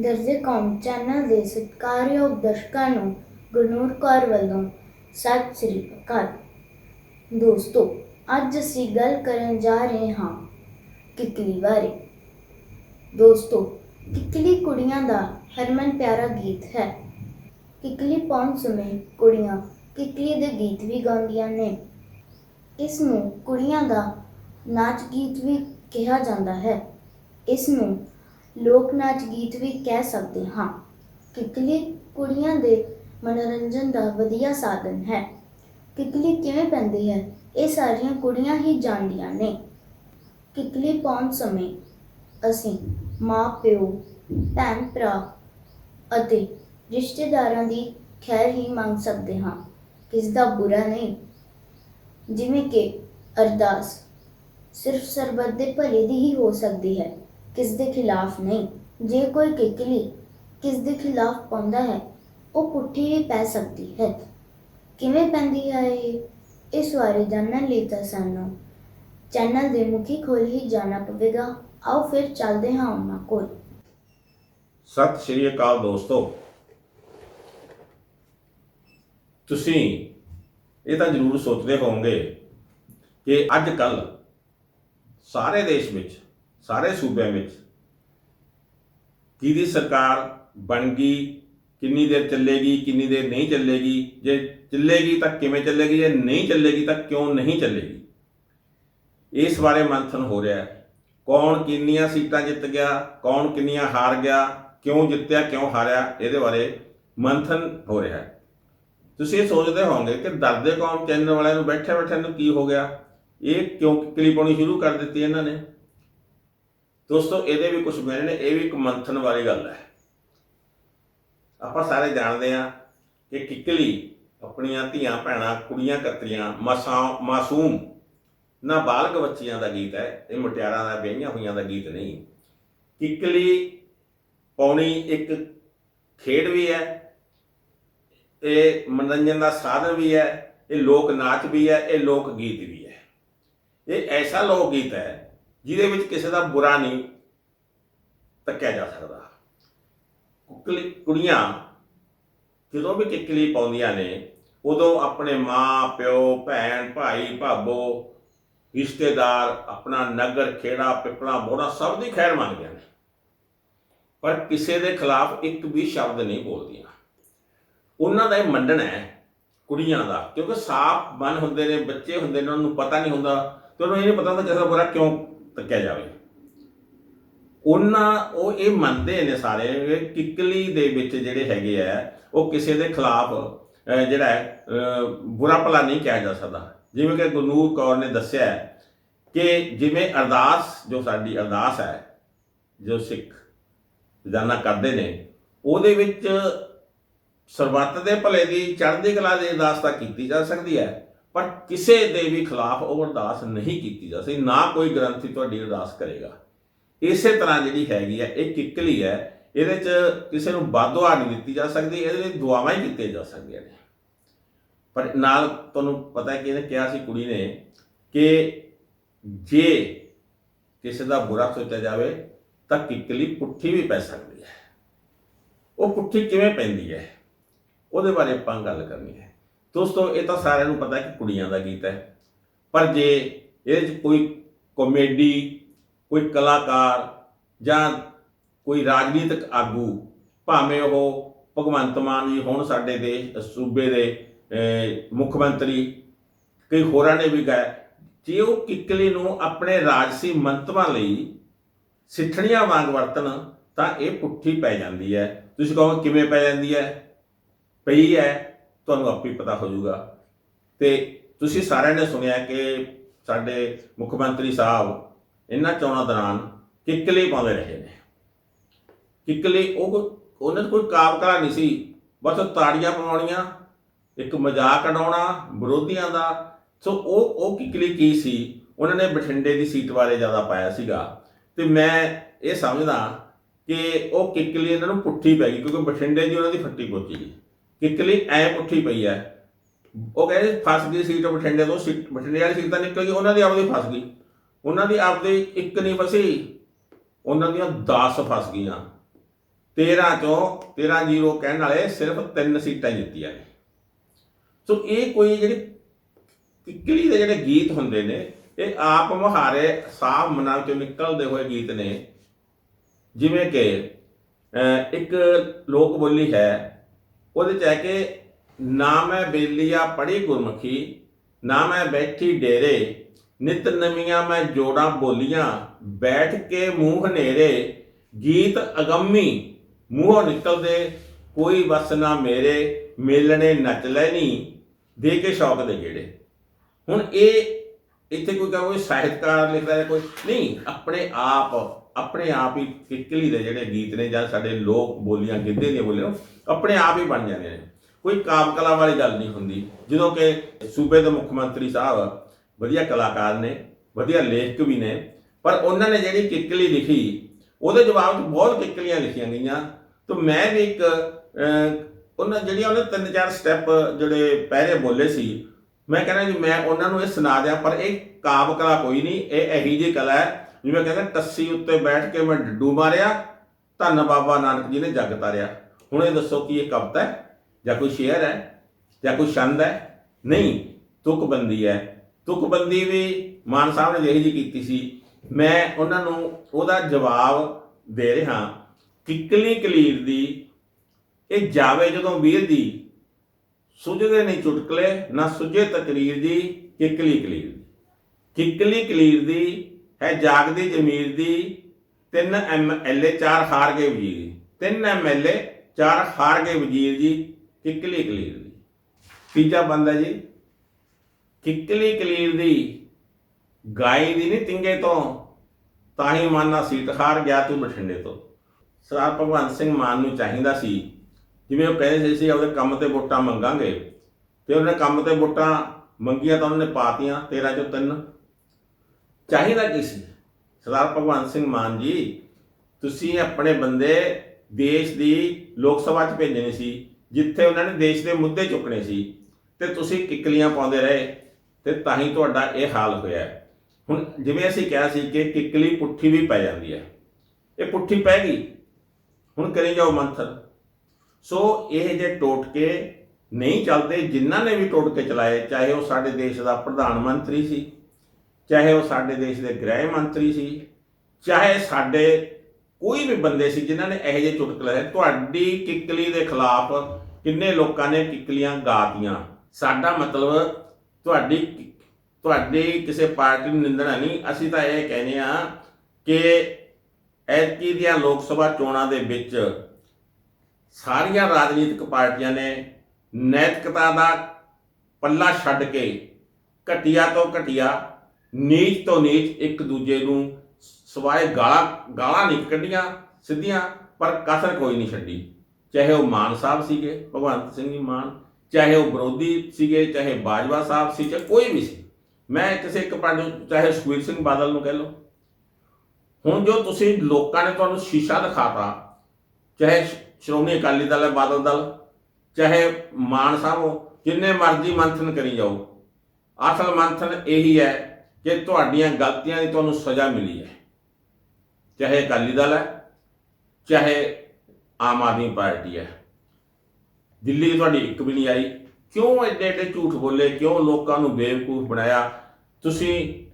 ਦਰਜੇ ਕੌਮ ਚੈਨਲ ਦੇ ਸਤਿਕਾਰਯੋਗ ਦਰਸ਼ਕਾਂ ਨੂੰ ਗੁਰਨੂਰ ਕੌਰ ਵੱਲੋਂ ਸਤਿ ਸ੍ਰੀ ਅਕਾਲ। ਦੋਸਤੋ, ਅੱਜ ਅਸੀਂ ਗੱਲ ਕਰਨ ਜਾ ਰਹੇ ਹਾਂ ਕਿਕਲੀ ਬਾਰੇ। ਦੋਸਤੋ, ਕਿਕਲੀ ਕੁੜੀਆਂ ਦਾ ਹਰਮਨ ਪਿਆਰਾ ਗੀਤ ਹੈ। ਕਿਕਲੀ ਪਾਉਣ ਸਮੇਂ ਕੁੜੀਆਂ ਕਿਕਲੀ ਦੇ ਗੀਤ ਵੀ ਗਾਉਂਦੀਆਂ ਨੇ। ਇਸ ਨੂੰ ਕੁੜੀਆਂ ਦਾ ਨਾਚ ਗੀਤ ਵੀ ਕਿਹਾ ਜਾਂਦਾ ਹੈ। ਇਸ ਨੂੰ ਲੋਕ ਨਾਚ ਗੀਤ ਵੀ ਕਹਿ ਸਕਦੇ ਹਾਂ ਕਿਕਲੀ ਕੁੜੀਆਂ ਦੇ ਮਨੋਰੰਜਨ ਦਾ ਵਧੀਆ ਸਾਧਨ ਹੈ। ਕਿਕਲੀ ਕਿਵੇਂ ਪੈਂਦੀ ਹੈ? ਇਹ ਸਾਰੀਆਂ ਕੁੜੀਆਂ ਹੀ ਜਾਣਦੀਆਂ ਨੇ। ਕਿੱਕਲੀ ਪਾਉਣ ਸਮੇਂ ਅਸੀਂ ਮਾਂ, ਪਿਓ, ਭੈਣ, ਭਰਾ ਅਤੇ ਰਿਸ਼ਤੇਦਾਰਾਂ ਦੀ ਖੈਰ ਹੀ ਮੰਗ ਸਕਦੇ ਹਾਂ। ਕਿਸ ਦਾ ਬੁਰਾ ਨਹੀਂ। ਜਿਵੇਂ ਕਿ ਅਰਦਾਸ ਸਿਰਫ ਸਰਬੱਤ ਦੇ ਭਲੇ ਦੀ ਹੀ ਹੋ ਸਕਦੀ ਹੈ। ਕਿਸ ਦੇ ਖਿਲਾਫ ਨਹੀਂ। ਜੇ ਕੋਈ ਕਿਕਲੀ ਕਿਸ ਦੇ ਖਿਲਾਫ ਪਾਉਂਦਾ ਹੈ, ਉਹ ਪੁੱਠੀ ਵੀ ਪੈ ਸਕਦੀ ਹੈ। ਕਿਵੇਂ ਪੈਂਦੀ ਹੈ ਇਹ? ਇਸ ਬਾਰੇ ਜਾਣਨ ਲਈ ਤਾਂ ਸਾਨੂੰ ਚੈਨਲ ਦੇ ਮੁਖੀ ਕੋਲ ਹੀ ਜਾਣਾ ਪਵੇਗਾ। ਆਓ ਫਿਰ ਚੱਲਦੇ ਹਾਂ ਉਹਨਾਂ ਕੋਲ। ਸਤਿ ਸ਼੍ਰੀ ਅਕਾਲ ਦੋਸਤੋ। ਤੁਸੀਂ ਇਹ ਤਾਂ ਜ਼ਰੂਰ ਸੋਚਦੇ ਹੋਵੋਗੇ ਕਿ ਅੱਜ ਕੱਲ ਸਾਰੇ ਦੇਸ਼ ਵਿੱਚ ਸਾਰੇ ਸੂਬਿਆਂ ਵਿੱਚ। ਕਿਹਦੀ ਸਰਕਾਰ ਬਣ ਗਈ, ਕਿੰਨੀ ਦੇਰ ਚੱਲੇਗੀ, ਕਿੰਨੀ ਦੇਰ ਨਹੀਂ ਚੱਲੇਗੀ, ਜੇ ਚੱਲੇਗੀ ਤਾਂ ਕਿਵੇਂ ਚੱਲੇਗੀ, ਜੇ ਨਹੀਂ ਚੱਲੇਗੀ ਤਾਂ ਕਿਉਂ ਨਹੀਂ ਚੱਲੇਗੀ? ਇਸ ਬਾਰੇ ਮੰਥਨ ਹੋ ਰਿਹਾ ਹੈ। ਕੌਣ ਕਿੰਨੀਆਂ ਸੀਟਾਂ ਜਿੱਤ ਗਿਆ, ਕੌਣ ਕਿੰਨੀਆਂ ਹਾਰ ਗਿਆ, ਕਿਉਂ ਜਿੱਤਿਆ, ਕਿਉਂ ਹਾਰਿਆ, ਇਹਦੇ ਬਾਰੇ ਮੰਥਨ ਹੋ ਰਿਹਾ ਹੈ। ਤੁਸੀਂ ਇਹ ਸੋਚਦੇ ਹੋਵੋਗੇ ਕਿ ਦਰਦੇ ਕੌਮ ਚੈਨਲ ਵਾਲਿਆਂ ਨੂੰ ਬੈਠੇ ਬੈਠੇ ਨੂੰ ਕੀ ਹੋ ਗਿਆ? ਇਹ ਕਿਉਂ ਕਿਕਲੀ ਪਾਉਣੀ ਸ਼ੁਰੂ ਕਰ ਦਿੱਤੀ ਇਹਨਾਂ ਨੇ? ਦੋਸਤੋ, ਇਹਦੇ ਵੀ ਕੁਝ ਮੇਰੇ ਨੇ, ਇਹ ਵੀ ਇੱਕ ਮੰਥਨ ਵਾਲੀ ਗੱਲ ਹੈ। ਆਪਾਂ ਸਾਰੇ ਜਾਣਦੇ ਹਾਂ ਕਿ ਕਿਕਲੀ ਆਪਣੀਆਂ ਧੀਆਂ, ਭੈਣਾਂ, ਕੁੜੀਆਂ ਕਤਰੀਆਂ, ਮਾਸਾ ਮਾਸੂਮ ਨਾਬਾਲਗ ਬੱਚੀਆਂ ਦਾ ਗੀਤ ਹੈ। ਇਹ ਮੁਟਿਆਰਾਂ ਦਾ, ਵਿਆਹੀਆਂ ਹੋਈਆਂ ਦਾ ਗੀਤ ਨਹੀਂ। ਕਿਕਲੀ ਪਾਉਣੀ ਇੱਕ ਖੇਡ ਵੀ ਹੈ। ਇਹ ਮਨੋਰੰਜਨ ਦਾ ਸਾਧਨ ਵੀ ਹੈ। ਇਹ ਲੋਕ ਨਾਚ ਵੀ ਹੈ। ਇਹ ਲੋਕ ਗੀਤ ਵੀ ਹੈ। ਇਹ ਐਸਾ ਲੋਕ ਗੀਤ ਹੈ ਜਿਹਦੇ ਵਿੱਚ ਕਿਸੇ ਦਾ ਬੁਰਾ ਨਹੀਂ ਤੱਕਿਆ ਜਾ ਸਕਦਾ। ਕੁਕਲੀ ਕੁੜੀਆਂ ਜਦੋਂ ਵੀ ਕਿੱਕਲੀ ਪਾਉਂਦੀਆਂ ਨੇ, ਉਦੋਂ ਆਪਣੇ ਮਾਂ, ਪਿਓ, ਭੈਣ, ਭਾਈ, ਭਾਬੋ, ਰਿਸ਼ਤੇਦਾਰ, ਆਪਣਾ ਨਗਰ, ਖੇੜਾ, ਪਿਪਲਾ ਮੋੜਾ ਸਭ ਦੀ ਖੈਰ ਮੰਗਦੇ ਨੇ। ਪਰ ਕਿਸੇ ਦੇ ਖਿਲਾਫ ਇੱਕ ਵੀ ਸ਼ਬਦ ਨਹੀਂ ਬੋਲਦੀਆਂ। ਉਹਨਾਂ ਦਾ ਇਹ ਮੰਨਣਾ ਹੈ ਕੁੜੀਆਂ ਦਾ, ਕਿਉਂਕਿ ਸਾਫ਼ ਮਨ ਹੁੰਦੇ ਨੇ, ਬੱਚੇ ਹੁੰਦੇ ਨੇ, ਉਹਨਾਂ ਨੂੰ ਪਤਾ ਨਹੀਂ ਹੁੰਦਾ, ਤੇ ਉਹਨਾਂ ਨੂੰ ਇਹ ਨਹੀਂ ਪਤਾ ਹੁੰਦਾ ਕਿਸੇ ਦਾ ਬੁਰਾ ਕਿਉਂ ਤੱਕਿਆ ਜਾਵੇ। ਉਹਨਾਂ ਉਹ ਇਹ ਮੰਨਦੇ ਨੇ ਸਾਰੇ ਕਿ ਕਿਕਲੀ ਦੇ ਵਿੱਚ ਜਿਹੜੇ ਹੈਗੇ ਆ, ਉਹ ਕਿਸੇ ਦੇ ਖਿਲਾਫ ਜਿਹੜਾ ਬੁਰਾ ਭਲਾ ਨਹੀਂ ਕਿਹਾ ਜਾ ਸਕਦਾ। ਜਿਵੇਂ ਕਿ ਗੁਰਨੂਰ ਕੌਰ ਨੇ ਦੱਸਿਆ ਕਿ ਜਿਵੇਂ ਅਰਦਾਸ, ਜੋ ਸਾਡੀ ਅਰਦਾਸ ਹੈ, ਜੋ ਸਿੱਖ ਰੋਜ਼ਾਨਾ ਕਰਦੇ ਨੇ, ਉਹਦੇ ਵਿੱਚ ਸਰਬੱਤ ਦੇ ਭਲੇ ਦੀ ਚੜ੍ਹਦੀ ਕਲਾ ਦੀ ਅਰਦਾਸ ਤਾਂ ਕੀਤੀ ਜਾ ਸਕਦੀ ਹੈ। ਪਰ ਕਿਸੇ ਦੇ ਵੀ ਖਿਲਾਫ ਉਹ ਅਰਦਾਸ ਨਹੀਂ ਕੀਤੀ ਜਾ ਸਕਦੀ, ਨਾ ਕੋਈ ਗ੍ਰੰਥੀ ਤੁਹਾਡੀ ਅਰਦਾਸ ਕਰੇਗਾ। ਇਸੇ ਤਰ੍ਹਾਂ ਜਿਹੜੀ ਹੈਗੀ ਹੈ ਇਹ ਕਿੱਕਲੀ ਹੈ, ਇਹਦੇ 'ਚ ਕਿਸੇ ਨੂੰ ਬਾਦੁਆ ਨਹੀਂ ਦਿੱਤੀ ਜਾ ਸਕਦੀ, ਇਹਦੇ ਲਈ ਦੁਆਵਾਂ ਹੀ ਕੀਤੀਆਂ ਜਾ ਸਕਦੀਆਂ ਨੇ। ਪਰ ਨਾਲ ਤੁਹਾਨੂੰ ਪਤਾ ਕਿ ਇਹਨੇ ਕਿਹਾ ਸੀ ਕੁੜੀ ਨੇ ਕਿ ਜੇ ਕਿਸੇ ਦਾ ਬੁਰਾ ਸੋਚਿਆ ਜਾਵੇ, ਤਾਂ ਕਿੱਕਲੀ ਪੁੱਠੀ ਵੀ ਪੈ ਸਕਦੀ ਹੈ। ਉਹ ਪੁੱਠੀ ਕਿਵੇਂ ਪੈਂਦੀ ਹੈ? ਉਹਦੇ ਬਾਰੇ ਆਪਾਂ ਗੱਲ ਕਰਨੀ ਹੈ। ਦੋਸਤੋ, ਇਹ ਤਾਂ ਸਾਰਿਆਂ ਨੂੰ ਪਤਾ ਕਿ ਕੁੜੀਆਂ ਦਾ ਗੀਤ ਹੈ। ਪਰ ਜੇ ਇਹਦੇ 'ਚ ਕੋਈ ਕਾਮੇਡੀ ਕੋਈ ਕਲਾਕਾਰ ਜਾਂ ਕੋਈ ਰਾਜਨੀਤਿਕ ਆਗੂ, ਭਾਵੇਂ ਉਹ ਭਗਵੰਤ ਮਾਨ ਜੀ ਹੋਣ ਸਾਡੇ ਦੇਸ਼ ਸੂਬੇ ਦੇ ਮੁੱਖ ਮੰਤਰੀ, ਕਈ ਹੋਰਾਂ ਨੇ ਵੀ ਗਾਇਆ, ਜੇ ਉਹ ਕਿੱਕਲੀ ਨੂੰ ਆਪਣੇ ਰਾਜਸੀ ਮੰਤਵਾਂ ਲਈ ਸਿੱਠਣੀਆਂ ਵਾਂਗ ਵਰਤਣ, ਤਾਂ ਇਹ ਪੁੱਠੀ ਪੈ ਜਾਂਦੀ ਹੈ। ਤੁਸੀਂ ਕਹੋ ਕਿਵੇਂ ਪੈ ਜਾਂਦੀ ਹੈ? ਪਈ ਹੈ। ਤੁਹਾਨੂੰ ਆਪੇ ਹੀ ਪਤਾ ਹੋ ਜਾਊਗਾ ਤੇ ਤੁਸੀਂ ਸਾਰਿਆਂ ਨੇ ਸੁਣਿਆ ਕਿ ਸਾਡੇ ਮੁੱਖ ਮੰਤਰੀ ਸਾਹਿਬ ਇਹਨਾਂ ਚੋਣਾਂ ਦੌਰਾਨ ਕਿੱਕਲੀ ਪਾਉਂਦੇ ਰਹੇ ਨੇ। ਕਿੱਕਲੀ ਉਹ ਉਹਨਾਂ 'ਚ ਕੋਈ ਕਾਬਕਾ ਨਹੀਂ ਸੀ। ਬਸ ਤਾੜੀਆਂ ਪਵਾਉਣੀਆਂ ਇੱਕ ਮਜ਼ਾਕ ਉਡਾਉਣਾ, ਵਿਰੋਧੀਆਂ ਦਾ। ਸੋ ਉਹ ਉਹ ਕਿੱਕਲੀ ਕੀ ਸੀ? ਉਹਨਾਂ ਨੇ ਬਠਿੰਡੇ ਦੀ ਸੀਟ ਬਾਰੇ ਜ਼ਿਆਦਾ ਪਾਇਆ ਸੀਗਾ। ਤੇ ਮੈਂ ਇਹ ਸਮਝਦਾ ਕਿ ਉਹ ਕਿੱਕਲੀ ਇਹਨਾਂ ਨੂੰ ਪੁੱਠੀ ਪੈ ਗਈ, ਕਿਉਂਕਿ ਬਠਿੰਡੇ ਦੀ ਉਹਨਾਂ ਦੀ ਫੱਟੀ ਪਹੁੰਚੀ ਗਈ ਕਿੱਕਲੀ ਐ ਉੱਠੀ ਪਈ ਹੈ ਉਹ ਕਹਿੰਦੇ ਫਸ ਗਈ ਸੀਟ ਬਠਿੰਡੇ ਤੋਂ, ਸੀਟ ਬਠਿੰਡੇ ਵਾਲੀ ਸੀਟ ਤਾਂ ਨਿਕਲ ਗਈ, ਉਹਨਾਂ ਦੀ ਆਪਦੀ ਫਸ ਗਈ। ਉਹਨਾਂ ਦੀ ਆਪਦੀ ਇੱਕ ਨਹੀਂ ਫਸੀ, ਉਹਨਾਂ ਦੀਆਂ 10 ਫਸ ਗਈਆਂ। 13 ਚੋਂ 13 ਜ਼ੀਰੋ ਕਹਿਣ ਵਾਲੇ ਸਿਰਫ 3 ਸੀਟਾਂ ਜਿੱਤੀਆਂ ਨੇ। ਸੋ ਇਹ ਕੋਈ ਜਿਹੜੀ ਕਿੱਕਲੀ ਦੇ ਜਿਹੜੇ ਗੀਤ ਹੁੰਦੇ ਨੇ, ਇਹ ਆਪ ਮੁਹਾਰੇ ਸਾਫ਼ ਮਨਾਂ ਚੋਂ ਨਿਕਲਦੇ ਹੋਏ ਗੀਤ ਨੇ। ਜਿਵੇਂ ਕਿ ਇੱਕ ਲੋਕ ਬੋਲੀ ਹੈ ਉਹਦੇ ਚ ਹੈ ਕਿ ਨਾ ਮੈਂ ਬੇਲੀਆ ਪੜੀ ਗੁਰਮੁਖੀ, ਨਾ ਮੈਂ ਬੈਠੀ ਡੇਰੇ, ਨਿਤ ਨਵੀਆਂ ਮੈਂ ਜੋੜਾਂ ਬੋਲੀਆਂ, ਬੈਠ ਕੇ ਮੂੰਹ ਹਨੇਰੇ, ਗੀਤ ਅਗੰਮੀ, ਮੂੰਹੋਂ ਨਿਕਲਦੇ, ਕੋਈ ਵਸ ਨਾ ਮੇਰੇ, ਮੇਲਣੇ ਨੱਚ ਲੈਣੀ ਦੇ ਕੇ ਸ਼ੌਕ ਦੇ ਗੇੜੇ। ਹੁਣ ਇਹ, ਇੱਥੇ ਕੋਈ ਕਹੇ ਕੋਈ ਸਾਹਿਤਕਾਰ ਲਿਖਦਾ ਹੈ ਕੋਈ, ਨਹੀਂ, ਆਪਣੇ ਆਪ ਆਪਣੇ ਆਪ ਹੀ ਕਿੱਕਲੀ ਦੇ ਜਿਹੜੇ ਗੀਤ ਨੇ ਜਾਂ ਸਾਡੇ ਲੋਕ ਬੋਲੀਆਂ ਗਿੱਧੇ ਦੀਆਂ ਬੋਲੀਆਂ ਆਪਣੇ ਆਪ ਹੀ ਬਣ ਜਾਂਦੇ ਨੇ। ਕੋਈ ਕਾਵ ਕਲਾ ਵਾਲੀ ਗੱਲ ਨਹੀਂ ਹੁੰਦੀ। ਜਦੋਂ ਕਿ ਸੂਬੇ ਦੇ ਮੁੱਖ ਮੰਤਰੀ ਸਾਹਿਬ ਵਧੀਆ ਕਲਾਕਾਰ ਨੇ, ਵਧੀਆ ਲੇਖਕ ਵੀ ਨੇ, ਪਰ ਉਹਨਾਂ ਨੇ ਜਿਹੜੀ ਕਿੱਕਲੀ ਲਿਖੀ, ਉਹਦੇ ਜਵਾਬ 'ਚ ਬਹੁਤ ਕਿੱਕਲੀਆਂ ਲਿਖੀਆਂ ਗਈਆਂ। ਤਾਂ ਮੈਂ ਵੀ ਇੱਕ ਉਹਨਾਂ ਜਿਹੜੀਆਂ ਉਹਨੇ ਤਿੰਨ ਚਾਰ ਸਟੈਪ ਜਿਹੜੇ ਪਹਿਰੇ ਬੋਲੇ ਸੀ, ਮੈਂ ਕਹਿੰਦਾ ਜੀ ਮੈਂ ਉਹਨਾਂ ਨੂੰ ਇਹ ਸੁਣਾ ਦਿਆਂ, ਪਰ ਇਹ ਕਾਵ ਕਲਾ ਕੋਈ ਨਹੀਂ, ਇਹ ਇਹੀ ਜਿਹੀ ਕਲਾ ਹੈ ਜਿਵੇਂ ਕਹਿੰਦੇ ਟੱਸੀ ਉੱਤੇ ਬੈਠ ਕੇ ਮੈਂ ਡੱਡੂ ਮਾਰਿਆ, ਧੰਨ ਬਾਬਾ ਨਾਨਕ ਜੀ ਨੇ ਜੱਗ ਤਾਰਿਆ। ਹੁਣ ਇਹ ਦੱਸੋ ਕਿ ਇਹ ਕਵਿਤਾ ਹੈ? ਜਾਂ ਕੋਈ ਸ਼ੇਅਰ ਹੈ? ਜਾਂ ਕੋਈ ਛੰਦ ਹੈ? ਨਹੀਂ, ਤੁਕਬੰਦੀ ਹੈ। ਤੁਕਬੰਦੀ ਵੀ ਮਾਨ ਸਾਹਿਬ ਨੇ ਜਿਹੀ ਜੀ ਕੀਤੀ ਸੀ। ਮੈਂ ਉਹਨਾਂ ਨੂੰ ਉਹਦਾ ਜਵਾਬ ਦੇ ਰਿਹਾ, ਕਿੱਕਲੀ ਕਲੀਰ ਦੀ, ਇਹ ਜਾਵੇ ਜਦੋਂ ਵੀਰ ਦੀ ਸੁਝਦੇ ਨਹੀਂ ਚੁਟਕਲੇ, ਨਾ ਸੁਝੇ ਤਕਰੀਰ ਦੀ, ਕਿੱਕਲੀ ਕਲੀਰ ਦੀ। ਕਿੱਕਲੀ ਕਲੀਰ ਦੀ ਹੈ ਜਾਗਦੀ ਜ਼ਮੀਰ ਦੀ ਤਿੰਨ ਐਮਐਲਏ ਚਾਰ ਹਾਰ ਗਏ ਵਜ਼ੀਰ ਜੀ ਤਿੰਨ ਐਮਐਲਏ ਚਾਰ ਹਾਰ ਗਏ ਵਜ਼ੀਰ ਜੀ, ਕਿੱਕਲੀ ਕਲੀਰ ਦੀ। ਤੀਜਾ ਬੰਦਾ ਜੀ, ਕਿੱਕਲੀ ਕਲੀਰ ਦੀ ਗਾਈ ਦੀ ਨਹੀਂ ਤਿੰਗੇ ਤੋਂ, ਤਾਂ ਹੀ ਮਾਨਾ ਸੀਟ ਹਾਰ ਗਿਆ ਤੂੰ ਬਠਿੰਡੇ ਤੋਂ। ਸਰਦਾਰ ਭਗਵੰਤ ਸਿੰਘ ਮਾਨ ਨੂੰ ਚਾਹੀਦਾ ਸੀ, ਜਿਵੇਂ ਉਹ ਕਹਿੰਦੇ ਸੀ, ਅਸੀਂ ਆਪਦੇ ਕੰਮ ਤੇ ਵੋਟਾਂ ਮੰਗਾਂਗੇ। ਤੇ ਉਹਨੇ ਕੰਮ ਤੇ ਵੋਟਾਂ ਮੰਗੀਆਂ ਤਾਂ ਉਹਨੇ ਪਾਤੀਆਂ 13 ਚੋਂ 3 ਚਾਹੀਦਾ ਕੀ ਸੀ? ਸਰਦਾਰ ਭਗਵੰਤ ਸਿੰਘ ਮਾਨ ਜੀ, ਤੁਸੀਂ ਆਪਣੇ ਬੰਦੇ ਦੇਸ਼ ਦੀ ਲੋਕ ਸਭਾ 'ਚ ਭੇਜਣੇ ਸੀ, ਜਿੱਥੇ ਉਹਨਾਂ ਨੇ ਦੇਸ਼ ਦੇ ਮੁੱਦੇ ਚੁੱਕਣੇ ਸੀ, ਤੇ ਤੁਸੀਂ ਕਿੱਕਲੀਆਂ ਪਾਉਂਦੇ ਰਹੇ, ਤੇ ਤਾਂ ਹੀ ਤੁਹਾਡਾ ਇਹ ਹਾਲ ਹੋਇਆ। ਹੁਣ ਜਿਵੇਂ ਅਸੀਂ ਕਿਹਾ ਸੀ ਕਿ ਕਿੱਕਲੀ ਪੁੱਠੀ ਵੀ ਪੈ ਜਾਂਦੀ ਹੈ। ਇਹ ਪੁੱਠੀ ਪੈ ਗਈ। ਹੁਣ ਕਰੀ ਜਾਓ ਮੰਥਨ ਸੋ ਇਹ ਜੇ ਟੋਟਕੇ ਨਹੀਂ ਚੱਲਦੇ, ਜਿਨ੍ਹਾਂ ਨੇ ਵੀ ਟੋਟਕੇ ਚਲਾਏ, ਚਾਹੇ ਉਹ ਸਾਡੇ ਦੇਸ਼ ਦਾ ਪ੍ਰਧਾਨ ਮੰਤਰੀ ਸੀ ਚਾਹੇ ਉਹ ਸਾਡੇ ਦੇਸ਼ ਦੇ ਗ੍ਰਹਿ ਮੰਤਰੀ ਸੀ, ਚਾਹੇ ਸਾਡੇ ਕੋਈ ਵੀ ਬੰਦੇ ਸੀ ਜਿਨ੍ਹਾਂ ਨੇ ਇਹੋ ਜਿਹੇ ਚੁਟਕਲੇ ਤੁਹਾਡੀ ਕਿੱਕਲੀ ਦੇ ਖਿਲਾਫ ਕਿੰਨੇ ਲੋਕਾਂ ਨੇ ਕਿੱਕਲੀਆਂ ਗਾਤੀਆਂ? ਸਾਡਾ ਮਤਲਬ ਤੁਹਾਡੀ ਤੁਹਾਡੀ ਕਿਸੇ ਪਾਰਟੀ ਨੂੰ ਨਿੰਦਣਾ ਨਹੀਂ। ਅਸੀਂ ਤਾਂ ਇਹ ਕਹਿੰਦੇ ਆ ਕਿ ਐਤਕੀ ਦੀਆਂ ਲੋਕ ਸਭਾ ਚੋਣਾਂ ਦੇ ਵਿੱਚ ਸਾਰੀਆਂ ਰਾਜਨੀਤਿਕ ਪਾਰਟੀਆਂ ਨੇ ਨੈਤਿਕਤਾ ਦਾ ਪੱਲਾ ਛੱਡ ਕੇ ਘਟੀਆ ਤੋਂ ਘਟੀਆ ਨੀਚ ਤੋਂ ਨੀਚ ਇੱਕ ਦੂਜੇ ਨੂੰ ਸਵਾਏ ਗਾਲਾਂ ਗਾਲਾਂ ਨਹੀਂ ਕੱਢੀਆਂ, ਸਿੱਧੀਆਂ, ਪਰ ਕਸਰ ਕੋਈ ਨਹੀਂ ਛੱਡੀ। ਚਾਹੇ ਉਹ ਮਾਨ ਸਾਹਿਬ ਸੀਗੇ, ਭਗਵੰਤ ਸਿੰਘ ਜੀ ਮਾਨ, ਚਾਹੇ ਉਹ ਵਿਰੋਧੀ ਸੀਗੇ, ਚਾਹੇ ਬਾਜਵਾ ਸਾਹਿਬ ਸੀ, ਚਾਹੇ ਕੋਈ ਵੀ ਸੀ। ਮੈਂ ਕਿਸੇ ਇੱਕ ਪਾਰਟੀ ਚਾਹੇ ਸੁਖਬੀਰ ਸਿੰਘ ਬਾਦਲ ਨੂੰ ਕਹਿ ਲਓ। ਹੁਣ ਜੋ ਤੁਸੀਂ ਲੋਕਾਂ ਨੇ ਤੁਹਾਨੂੰ ਸ਼ੀਸ਼ਾ ਦਿਖਾਤਾ, ਚਾਹੇ ਸ਼੍ਰੋਮਣੀ ਅਕਾਲੀ ਦਲ ਹੈ, ਬਾਦਲ ਦਲ, ਚਾਹੇ ਮਾਨ ਸਾਹਿਬ ਹੋ, ਜਿੰਨੇ ਮਰਜ਼ੀ ਮੰਥਨ ਕਰੀ ਜਾਓ। ਅਸਲ ਮੰਥਨ ਇਹੀ ਹੈ ਕਿ ਤੁਹਾਡੀਆਂ ਗਲਤੀਆਂ ਦੀ ਤੁਹਾਨੂੰ ਸਜ਼ਾ ਮਿਲੀ ਹੈ। ਚਾਹੇ ਅਕਾਲੀ ਦਲ ਹੈ, ਚਾਹੇ ਆਮ ਆਦਮੀ ਪਾਰਟੀ ਹੈ। ਦਿੱਲੀ ਤੁਹਾਡੀ ਇੱਕ ਵੀ ਨਹੀਂ ਆਈ। ਕਿਉਂ ਐਡੇ ਐਡੇ ਝੂਠ ਬੋਲੇ? ਕਿਉਂ ਲੋਕਾਂ ਨੂੰ ਬੇਵਕੂਫ ਬਣਾਇਆ? ਤੁਸੀਂ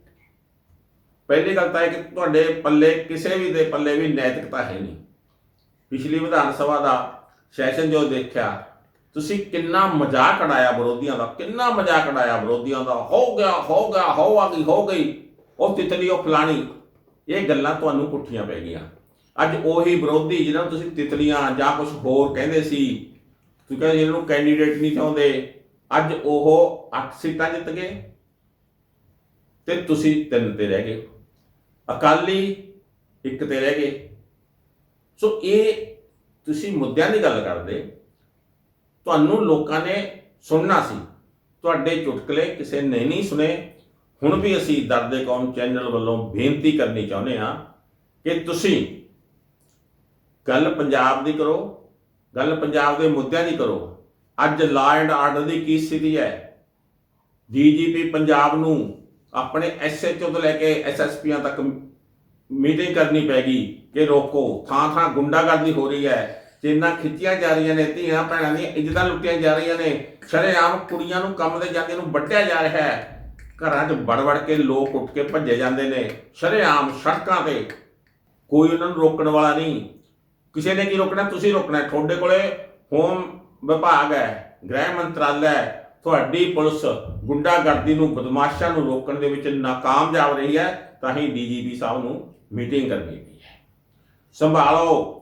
ਪਹਿਲੀ ਗੱਲ ਤਾਂ ਇਹ ਕਿ ਤੁਹਾਡੇ ਪੱਲੇ, ਕਿਸੇ ਵੀ ਦੇ ਪੱਲੇ ਵੀ ਨੈਤਿਕਤਾ ਹੈ ਨਹੀਂ। ਪਿਛਲੀ ਵਿਧਾਨ ਸਭਾ ਦਾ ਸੈਸ਼ਨ ਜੋ ਦੇਖਿਆ ਤੁਸੀਂ ਕਿੰਨਾ ਮਜ਼ਾਕ ਉਡਾਇਆ ਵਿਰੋਧੀਆਂ ਦਾ, ਕਿੰਨਾ ਮਜ਼ਾਕ ਉਡਾਇਆ ਵਿਰੋਧੀਆਂ ਦਾ, ਹੋ ਗਿਆ ਹੋ ਗਿਆ, ਹੋ ਆ ਗਈ, ਹੋ ਗਈ, ਉਹ ਤਿਤਲੀ, ਉਹ ਫਲਾਣੀ, ਇਹ ਗੱਲਾਂ ਤੁਹਾਨੂੰ ਪੁੱਠੀਆਂ ਪੈ ਗਈਆਂ। ਅੱਜ ਉਹੀ ਵਿਰੋਧੀ ਜਿਹਨਾਂ ਨੂੰ ਤੁਸੀਂ ਤਿਤਲੀਆਂ ਜਾਂ ਕੁਝ ਹੋਰ ਕਹਿੰਦੇ ਸੀ, ਤੁਸੀਂ ਕਹਿੰਦੇ ਜਿਹਨਾਂ ਨੂੰ ਕੈਂਡੀਡੇਟ ਨਹੀਂ ਚਾਹੁੰਦੇ, ਅੱਜ ਉਹ 8 ਸੀਟਾਂ ਜਿੱਤ ਗਏ ਤੇ ਤੁਸੀਂ ਤਿੰਨ ਤੇ ਰਹਿ ਗਏ। ਅਕਾਲੀ ਇੱਕ ਤੇ ਰਹਿ ਗਏ। ਸੋ ਇਹ ਤੁਸੀਂ ਮੁੱਦਿਆਂ ਦੀ ਗੱਲ ਕਰਦੇ ਤੁਹਾਨੂੰ ਲੋਕਾਂ ਨੇ ਸੁਣਨਾ ਸੀ। ਤੁਹਾਡੇ ਚੁਟਕਲੇ ਕਿਸੇ ਨੇ ਨਹੀਂ ਸੁਣੇ। ਹੁਣ ਵੀ ਅਸੀਂ ਦਰਦੇ ਕੌਮ ਚੈਨਲ ਵੱਲੋਂ ਬੇਨਤੀ ਕਰਨੀ ਚਾਹੁੰਦੇ ਹਾਂ ਕਿ ਤੁਸੀਂ ਗੱਲ ਪੰਜਾਬ ਦੀ ਕਰੋ, ਗੱਲ ਪੰਜਾਬ ਦੇ ਮੁੱਦਿਆਂ ਦੀ ਕਰੋ। ਅੱਜ ਲਾ ਐਂਡ ਆਰਡਰ ਦੀ ਕੀ ਸਥਿਤੀ ਹੈ? ਡੀਜੀਪੀ ਪੰਜਾਬ ਨੂੰ ਆਪਣੇ ਐਸਐਚਓ ਤੋਂ ਲੈ ਕੇ ਐਸਐਸਪੀਆਂ ਤੱਕ ਮੀਟਿੰਗ ਕਰਨੀ ਪੈਗੀ ਕਿ ਰੋਕੋ। ਥਾਂ ਥਾਂ ਗੁੰਡਾਗਰਦੀ ਹੋ ਰਹੀ ਹੈ। ਚੇਨਾਂ ਖਿੱਚੀਆਂ ਜਾ ਰਹੀਆਂ ਨੇ, ਧੀਆਂ ਭੈਣਾਂ ਦੀਆਂ, ਇੱਜ਼ਤਾਂ ਲੁੱਟੀਆਂ ਜਾ ਰਹੀਆਂ ਨੇ, ਸ਼ਰੇਆਮ ਕੁੜੀਆਂ ਨੂੰ ਕੰਮ ਦੇ ਜਾਂਦੇ ਨੂੰ ਵੱਢਿਆ ਜਾ ਰਿਹਾ ਹੈ। ਘਰਾਂ 'ਚ ਵੜ ਵੜ ਕੇ ਲੋਕ ਉੱਠ ਕੇ ਭੱਜੇ ਜਾਂਦੇ ਨੇ, ਸ਼ਰੇਆਮ ਸੜਕਾਂ ਤੇ। ਕੋਈ ਉਹਨਾਂ ਨੂੰ ਰੋਕਣ ਵਾਲਾ ਨਹੀਂ। ਕਿਸੇ ਨੇ ਕੀ ਰੋਕਣਾ? ਤੁਸੀਂ ਰੋਕਣਾ। ਤੁਹਾਡੇ ਕੋਲੇ ਹੋਮ ਵਿਭਾਗ ਹੈ, ਗ੍ਰਹਿ ਮੰਤਰਾਲਾ ਹੈ। ਤੁਹਾਡੀ ਪੁਲਿਸ ਗੁੰਡਾਗਰਦੀ ਨੂੰ, ਬਦਮਾਸ਼ਾਂ ਨੂੰ ਰੋਕਣ ਦੇ ਵਿੱਚ ਨਾਕਾਮਯਾਬ ਰਹੀ ਹੈ, ਤਾਂ ਹੀ ਡੀਜੀਪੀ ਸਾਹਿਬ ਨੂੰ ਮੀਟਿੰਗ ਕਰਨੀ ਪਈ ਹੈ। ਸੰਭਾਲੋ।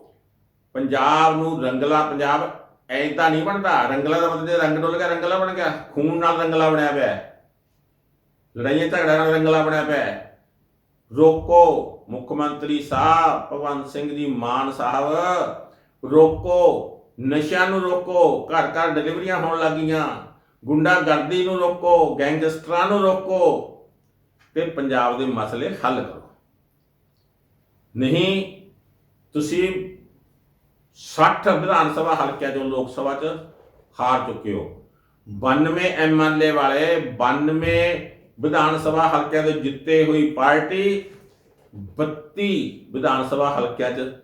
ਪੰਜਾਬ ਨੂੰ ਰੰਗਲਾ ਪੰਜਾਬ ਐਦਾਂ ਨਹੀਂ ਬਣਦਾ। ਰੰਗਲਾ ਦਾ ਮਤਲਬ ਰੰਗ ਡੁੱਲ ਗਿਆ, ਰੰਗਲਾ ਬਣ ਗਿਆ। ਖੂਨ ਨਾਲ ਰੰਗਲਾ ਬਣਿਆ ਪਿਆ ਲੜਾਈਆਂ ਝਗੜਿਆਂ ਨਾਲ ਰੰਗਲਾ ਬਣਿਆ ਪਿਆ ਰੋਕੋ ਮੁੱਖ ਮੰਤਰੀ ਸਾਹਿਬ, ਭਗਵੰਤ ਸਿੰਘ ਜੀ ਮਾਨ ਸਾਹਿਬ, ਰੋਕੋ। ਨਸ਼ਿਆਂ ਨੂੰ ਰੋਕੋ। ਘਰ ਘਰ ਡਿਲੀਵਰੀਆਂ ਹੋਣ ਲੱਗੀਆਂ ਗੁੰਡਾਗਰਦੀ ਨੂੰ ਰੋਕੋ। ਗੈਂਗਸਟਰਾਂ ਨੂੰ ਰੋਕੋ। ਤੇ ਪੰਜਾਬ ਦੇ ਮਸਲੇ ਹੱਲ ਕਰੋ। ਨਹੀਂ, ਤੁਸੀਂ 60 ਵਿਧਾਨ ਸਭਾ ਹਲਕਿਆਂ ਚੋਂ ਲੋਕ ਸਭਾ 'ਚ ਹਾਰ ਚੁੱਕੇ ਹੋ। 92 ਐਮਐਲਏ ਵਾਲੇ 92 ਵਿਧਾਨ ਸਭਾ ਹਲਕਿਆਂ ਤੋਂ ਜਿੱਤੇ ਹੋਈ ਪਾਰਟੀ 32 ਵਿਧਾਨ ਸਭਾ ਹਲਕਿਆਂ 'ਚ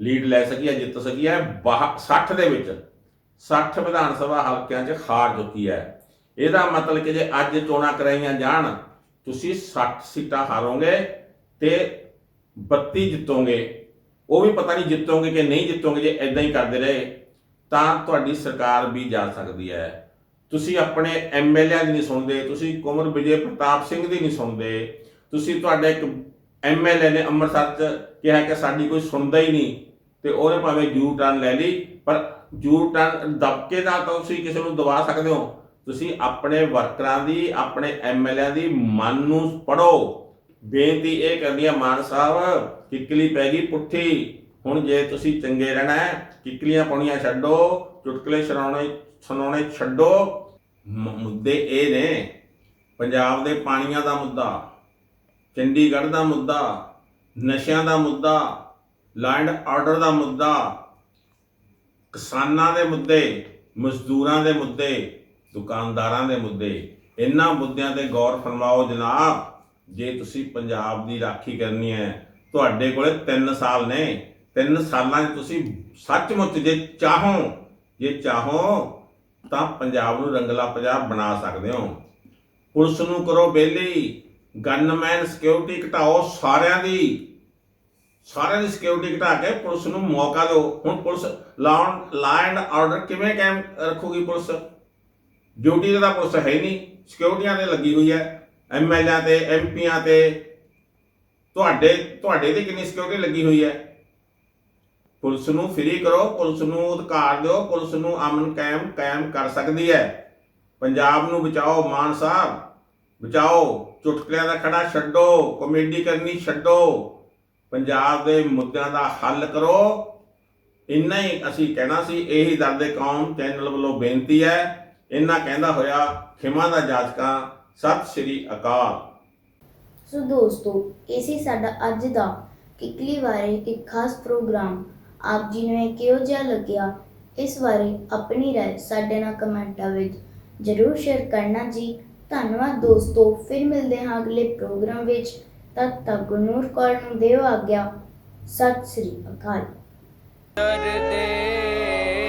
ਲੀਡ ਲੈ ਸਕੀ ਹੈ, ਜਿੱਤ ਸਕੀ ਹੈ। ਬਾਹ- 60 ਦੇ ਵਿੱਚ 60 ਵਿਧਾਨ ਸਭਾ ਹਲਕਿਆਂ 'ਚ ਹਾਰ ਚੁੱਕੀ ਹੈ। ਇਹਦਾ ਮਤਲਬ ਕਿ ਜੇ ਅੱਜ ਚੋਣਾਂ ਕਰਾਈਆਂ ਜਾਣ, ਤੁਸੀਂ 60 ਸੀਟਾਂ ਹਾਰੋਗੇ ਤੇ 32 ਜਿੱਤੋਗੇ। ਉਹ ਵੀ ਪਤਾ ਨਹੀਂ ਜਿੱਤੋਗੇ ਕਿ ਨਹੀਂ ਜਿੱਤੋਗੇ, ਜੇ ਇਦਾਂ ਹੀ ਕਰਦੇ ਰਹੇ, ਤਾਂ ਤੁਹਾਡੀ ਸਰਕਾਰ ਵੀ ਜਾ ਸਕਦੀ ਹੈ। ਤੁਸੀਂ ਆਪਣੇ ਐਮਐਲਏ ਦੀ ਨਹੀਂ ਸੁਣਦੇ, ਤੁਸੀਂ ਕੁਮਰ ਵਿਜੇ ਪ੍ਰਤਾਪ ਸਿੰਘ ਦੀ ਨਹੀਂ ਸੁਣਦੇ। ਤੁਸੀਂ ਤੁਹਾਡੇ ਇੱਕ ਐਮਐਲਏ ਨੇ ਅੰਮ੍ਰਿਤਸਰ ਚ ਕਿਹਾ ਕਿ ਸਾਡੀ ਕੋਈ ਸੁਣਦਾ ਹੀ ਨਹੀਂ, ਤੇ ਉਹਨੇ ਭਾਵੇਂ ਯੂ ਟਰਨ ਲੈ ਲਈ, ਪਰ ਜੂ ਟਰਨ ਦਬਕੇ ਦਾ ਤਾਂ ਤੁਸੀਂ ਕਿਸੇ ਨੂੰ ਦਬਾ ਸਕਦੇ ਹੋ। ਤੁਸੀਂ ਆਪਣੇ ਵਰਕਰਾਂ ਦੀ, ਆਪਣੇ ਐਮਐਲਏ ਦੀ ਮਨ ਨੂੰ ਪੜੋ ਬੇਨਤੀ ਇਹ ਕਰਦੀ ਹੈ ਮਾਨ ਸਾਹਿਬ, ਕਿੱਕਲੀ ਪੈ ਗਈ ਪੁੱਠੀ। ਹੁਣ ਜੇ ਤੁਸੀਂ ਚੰਗੇ ਰਹਿਣਾ ਕਿੱਕਲੀਆਂ ਪਾਉਣੀਆਂ ਛੱਡੋ, ਚੁਟਕਲੇ ਸੁਣਾਉਣੇ ਸੁਣਾਉਣੇ ਛੱਡੋ। ਮ- ਮੁੱਦੇ ਇਹ ਨੇ, ਪੰਜਾਬ ਦੇ ਪਾਣੀਆਂ ਦਾ ਮੁੱਦਾ, ਚੰਡੀਗੜ੍ਹ ਦਾ ਮੁੱਦਾ, ਨਸ਼ਿਆਂ ਦਾ ਮੁੱਦਾ ਲੈਂਡ ਆਰਡਰ ਦਾ ਮੁੱਦਾ, ਕਿਸਾਨਾਂ ਦੇ ਮੁੱਦੇ, ਮਜ਼ਦੂਰਾਂ ਦੇ ਮੁੱਦੇ, ਦੁਕਾਨਦਾਰਾਂ ਦੇ ਮੁੱਦੇ, ਇਹਨਾਂ ਮੁੱਦਿਆਂ ਤੇ ਗੌਰ ਫਰਮਾਓ ਜਨਾਬ। ਜੇ ਤੁਸੀਂ ਪੰਜਾਬ ਦੀ ਰਾਖੀ ਕਰਨੀ ਹੈ, ਤੁਹਾਡੇ ਕੋਲੇ 3 ਸਾਲ ਨੇ। 3 ਸਾਲਾਂ 'ਚ ਤੁਸੀਂ ਸੱਚਮੁੱਚ ਜੇ ਚਾਹੋ ਜੇ ਚਾਹੋ ਤਾਂ ਪੰਜਾਬ ਨੂੰ ਰੰਗਲਾ ਪੰਜਾਬ ਬਣਾ ਸਕਦੇ ਹੋ। ਪੁਲਿਸ ਨੂੰ ਕਰੋ ਬੇਲੀ ਗਨਮੈਨ ਸਿਕਿਉਰਿਟੀ ਘਟਾਓ ਸਾਰਿਆਂ ਦੀ। ਸਾਰਿਆਂ ਦੀ ਸਿਕਿਉਰਿਟੀ ਘਟਾ ਕੇ ਪੁਲਿਸ ਨੂੰ ਮੌਕਾ ਦਿਓ। ਹੁਣ ਪੁਲਿਸ ਲਾਉਣ ਲਾ ਐਂਡ ਆਰਡਰ ਕਿਵੇਂ ਕਾਇਮ ਰੱਖੂਗੀ ਪੁਲਿਸ? ਡਿਊਟੀ ਤੇ ਤਾਂ ਪੁਲਿਸ ਹੈ ਹੀ ਨਹੀਂ। ਸਿਕਿਉਰਿਟੀਆਂ ਤੇ ਲੱਗੀ ਹੋਈ ਹੈ। ਐਮਐਲਏ ਤੇ ਐਮਪੀਆਂ ਤੇ। ਤੁਹਾਡੇ ਤੁਹਾਡੇ ਤੇ ਕਿੰਨੀ ਸਿਕਿਉਰਿਟੀ ਲੱਗੀ ਹੋਈ ਹੈ? ਪੁਲਿਸ ਨੂੰ ਫ੍ਰੀ ਕਰੋ, ਪੁਲਿਸ ਨੂੰ ਅਧਿਕਾਰ ਦਿਓ, ਪੁਲਿਸ ਨੂੰ ਅਮਨ ਕਾਇਮ ਕਾਇਮ ਕਰ ਸਕਦੀ ਹੈ। ਪੰਜਾਬ ਨੂੰ ਬਚਾਓ, ਮਾਨ ਸਾਹਿਬ। ਬਚਾਓ, ਚੁਟਕਲਿਆਂ ਦਾ ਖੜਾ ਛੱਡੋ ਕਮੇਡੀ ਕਰਨੀ ਛੱਡੋ। ਪੰਜਾਬ ਦੇ ਮੁੱਦਿਆਂ ਦਾ ਹੱਲ ਕਰੋ। ਇੰਨਾ ਹੀ ਅਸੀਂ ਕਹਿਣਾ ਸੀ, ਇਹੀ ਦਰਦੇ ਕੌਮ ਚੈਨਲ ਵੱਲੋਂ ਬੇਨਤੀ ਹੈ। ਇੰਨਾ ਕਹਿੰਦਾ ਹੋਇਆ ਖਿਮਾ ਦਾ ਜਾਚਕਾ ਸਤਿ ਸ੍ਰੀ ਅਕਾਲ ਸੋ ਦੋਸਤੋ ਇਹ ਸੀ ਸਾਡਾ ਅੱਜ ਦਾ ਕਿਕਲੀ ਬਾਰੇ ਇੱਕ ਖਾਸ ਪ੍ਰੋਗਰਾਮ ਆਪ ਜੀ ਨੂੰ ਇਹ ਕਿਹੋ ਜਿਹਾ ਲੱਗਿਆ ਇਸ ਬਾਰੇ ਆਪਣੀ رائے ਸਾਡੇ ਨਾਲ ਕਮੈਂਟਾਂ ਵਿੱਚ ਜ਼ਰੂਰ ਸ਼ੇਅਰ ਕਰਨਾ ਜੀ ਧੰਨਵਾਦ ਦੋਸਤੋ ਫਿਰ ਮਿਲਦੇ ਹਾਂ ਅਗਲੇ ਪ੍ਰੋਗਰਾਮ ਵਿੱਚ ਤਦ ਤੱਕ ਗੁਰਨੂਰ ਕੌਰ ਨੂੰ ਦਿਓ ਆਗਿਆ ਸਤਿ ਸ੍ਰੀ ਅਕਾਲ ਡਰਦੇ